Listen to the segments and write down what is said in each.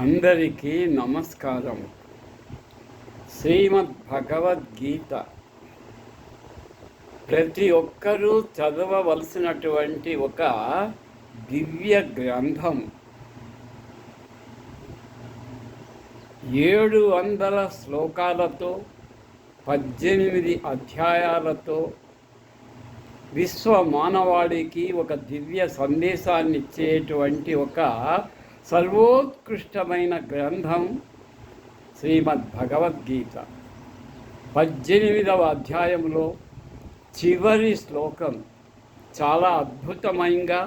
అందరికీ నమస్కారం. శ్రీమద్ భగవద్గీత ప్రతి ఒక్కరూ చదవవలసినటువంటి ఒక దివ్య గ్రంథం. ఏడు వందల శ్లోకాలతో పద్దెనిమిది అధ్యాయాలతో విశ్వ మానవాళికి ఒక దివ్య సందేశాన్ని ఇచ్చేటువంటి ఒక సర్వోత్కృష్టమైన గ్రంథం శ్రీమద్ భగవద్గీత పద్దెనిమిదవ అధ్యాయంలో చివరి శ్లోకం చాలా అద్భుతమైనగా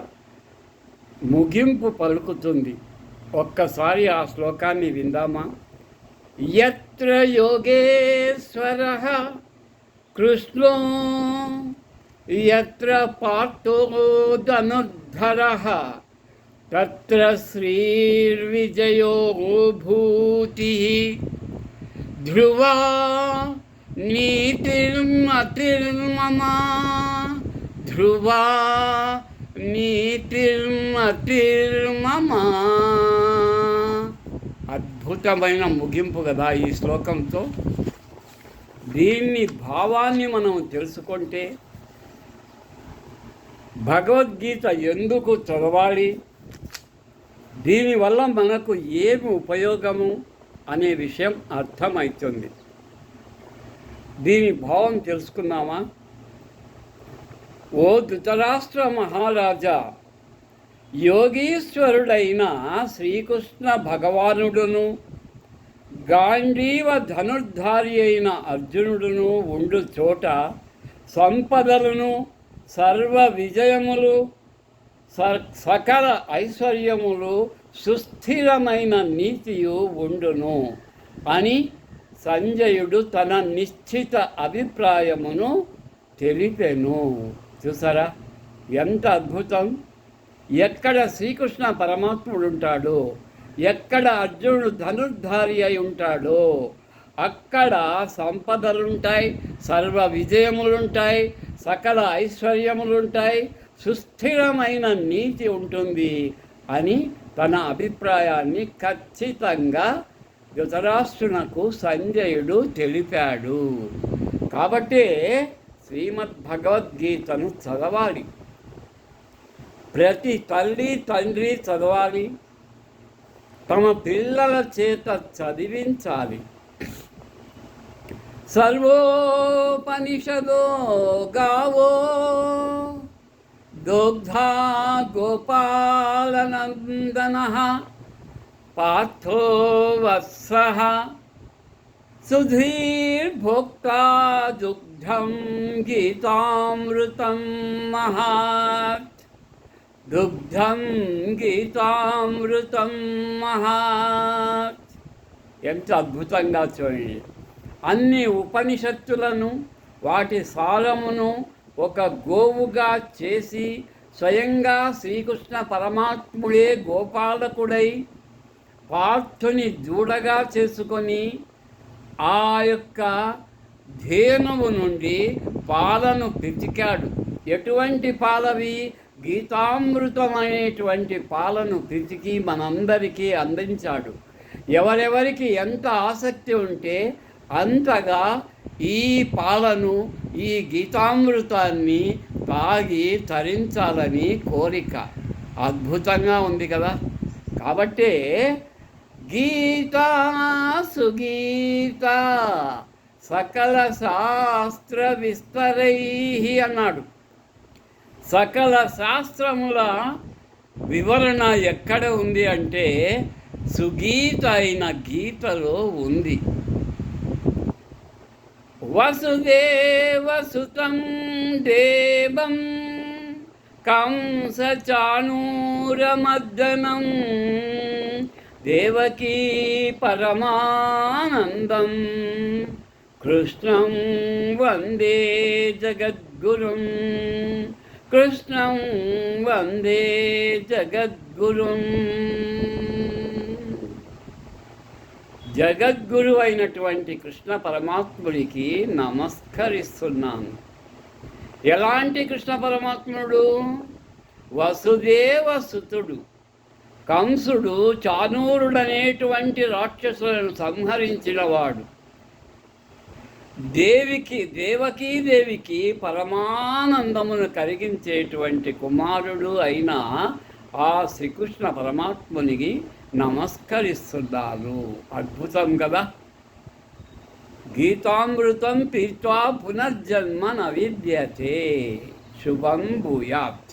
ముగింపు పలుకుతుంది. ఒక్కసారి ఆ శ్లోకాన్ని విందామా? ఎత్ర యోగేశ్వర కృష్ణో ఎత్ర పార్థో తత్ర శ్రీర్విజయో భూతి ధ్రువా నీతిర్మతిర్మమ ధ్రువా నీతిర్మతిర్మమ అద్భుతమైన ముగింపు కదా ఈ శ్లోకంతో. దీన్ని భావాన్ని మనం తెలుసుకుంటే భగవద్గీత ఎందుకు చదవాలి? దీనివల్ల మనకు ఏమి ఉపయోగము అనే విషయం అర్థమవుతుంది దీని భావం తెలుసుకుందామా? ఓ ధృతరాష్ట్ర మహారాజా యోగీశ్వరుడైన శ్రీకృష్ణ భగవానుడును గాంధీవ ధనుర్ధారి అయిన అర్జునుడును ఉండు చోట సంపదలను సర్వ విజయములు సకల ఐశ్వర్యములు సుస్థిరమైన నీతియు ఉండును. అని సంజయుడు తన నిశ్చిత అభిప్రాయమును తెలిపెను. చూసారా? ఎంత అద్భుతం! ఎక్కడ శ్రీకృష్ణ పరమాత్ముడు ఉంటాడో ఎక్కడ అర్జునుడు ధనుర్ధారి అయి ఉంటాడో అక్కడ సంపదలుంటాయి సర్వ విజయములుంటాయి సకల ఐశ్వర్యములుంటాయి సుస్థిరమైన నీతి ఉంటుంది అని తన అభిప్రాయాన్ని ఖచ్చితంగా ధృతరాష్ట్రునకు సంజయుడు తెలిపాడు. కాబట్టి శ్రీమద్ భగవద్గీతను చదవాలి. ప్రతి తల్లి తండ్రి చదవాలి. తమ పిల్లల చేత చదివించాలి. సర్వోపనిషదో గావో దోగ్ధా గోపాలనందన పార్థో వత్స సుధీర్భోక్తా దుగ్ధం గీతామృతం మహాత్ దుగ్ధం గీతామృతం మహాత్ ఎంత అద్భుతంగా చూడండి. అన్ని ఉపనిషత్తులను వాటి సారమును ఒక గోవుగా చేసి స్వయంగా శ్రీకృష్ణ పరమాత్ముడే గోపాలకుడై పార్థుని దూడగా చేసుకొని ఆ యొక్క ధేనువు నుండి పాలను పితికాడు. ఎటువంటి పాలవి? గీతామృతం అనేటువంటి పాలను పితికి మనందరికీ అందించాడు. ఎవరెవరికి ఎంత ఆసక్తి ఉంటే అంతగా ఈ పాలను ఈ గీతామృతాన్ని తాగి తరించాలని కోరిక. అద్భుతంగా ఉంది కదా? కాబట్టి గీత సుగీత సకల శాస్త్ర విస్తరై అన్నాడు. సకల శాస్త్రముల వివరణ ఎక్కడ ఉంది అంటే సుగీత అయిన గీతలో ఉంది. వసుదేవసుతం దేవం కంసచానూరమర్దనం దేవకీ పరమానందం. కృష్ణం వందే జగద్గురుం కృష్ణం వందే జగద్గురుం. జగద్గురు అయినటువంటి కృష్ణ పరమాత్ముడికి నమస్కరిస్తున్నాను. ఎలాంటి కృష్ణ పరమాత్ముడు? వసుదేవ సుతుడు కంసుడు చానూరుడనేటువంటి రాక్షసులను సంహరించినవాడు. దేవికి దేవకీ దేవికి పరమానందమును కలిగించేటువంటి కుమారుడు అయిన ఆ శ్రీకృష్ణ పరమాత్మునికి నమస్కరిస్తున్నారు అద్భుతం కదా? గీతామృతం పీత్వా పునర్జన్మ నవిద్యతే. శుభం భూయాత్.